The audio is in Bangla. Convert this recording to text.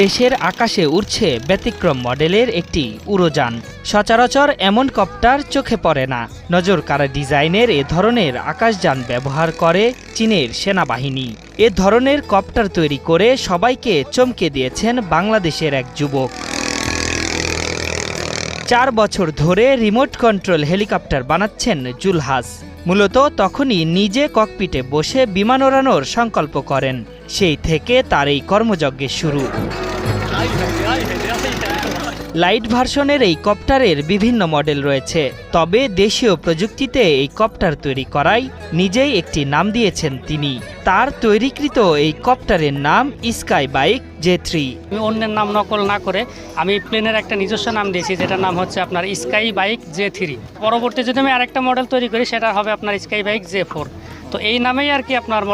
দেশের আকাশে উড়ছে ব্যতিক্রম মডেলের একটি উড়োযান সচরাচর এমন কপ্টার চোখে পড়ে না। নজর কারা ডিজাইনের এ ধরনের আকাশযান ব্যবহার করে চীনের সেনাবাহিনী। এ ধরনের কপ্টার তৈরি করে সবাইকে চমকে দিয়েছেন বাংলাদেশের এক যুবক। চার বছর ধরে রিমোট কন্ট্রোল হেলিকপ্টার বানাচ্ছেন জুলহাস। মূলত তখনই নিজে ককপিটে বসে বিমান ওড়ানোর সংকল্প করেন। সেই থেকে তার এই কর্মযজ্ঞের শুরু। লাইট ভার্সনের এই কপ্টারের বিভিন্ন মডেল রয়েছে। তবে দেশীয় প্রযুক্তিতে এই কপ্টার তৈরি করাই নিজেই একটি নাম দিয়েছেন তিনি। তার তৈরিকৃত এই কপ্টারের নাম স্কাই বাইক জে থ্রি। আমি অন্যের নাম নকল না করে আমি প্লেনের একটা নিজস্ব নাম দিয়েছি, যেটার নাম হচ্ছে আপনার স্কাই বাইক জে থ্রি। পরবর্তী যদি আমি আরেকটা মডেল তৈরি করি, সেটা হবে আপনার স্কাই বাইক জে ফোর। তো এই নামেই আর কি আপনার